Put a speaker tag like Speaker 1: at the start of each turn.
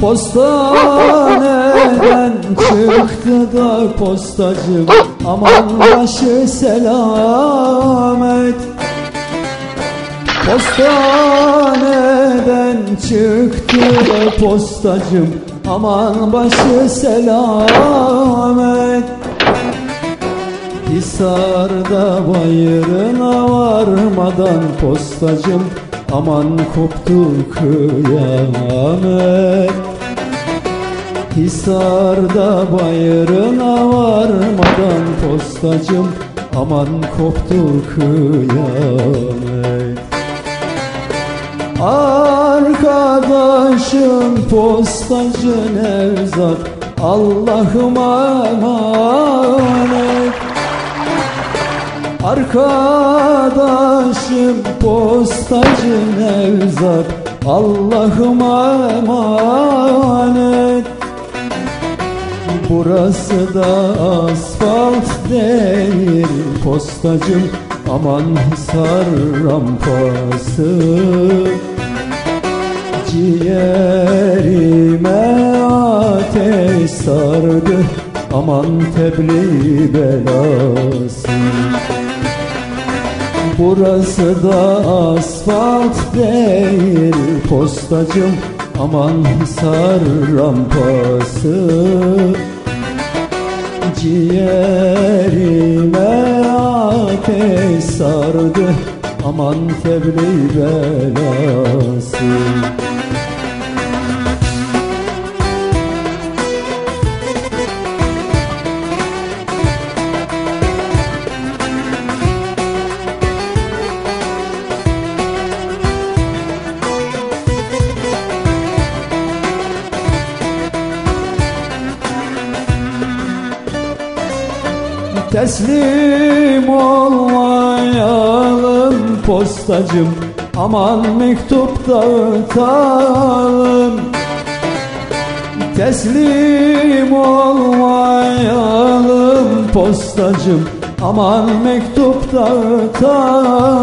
Speaker 1: Postaneden çıktı da postacım. Aman başı selamet Postaneden çıktı da postacım. Aman başı selamet Hisarda bayırına varmadan postacım Aman koptu kıyamet Hisarda bayırına varmadan postacım. Aman koptu kıyamet Arkadaşım postacı Nevzat Allah'ıma emanet Arkadaşım postacı Nevzat Allah'ıma emanet. Burası da asfalt değil postacım Aman Hisar rampası. Ciğerime ateş sardı Aman tebliğ belası Burası da asfalt değil. Postacım Aman Hisar rampası. Ciğerime ateş sardı. Aman tebliğ belası Teslim olmayalım postacım. Aman mektup dağıtalım. Teslim olmayalım postacım. Aman mektup dağıtalım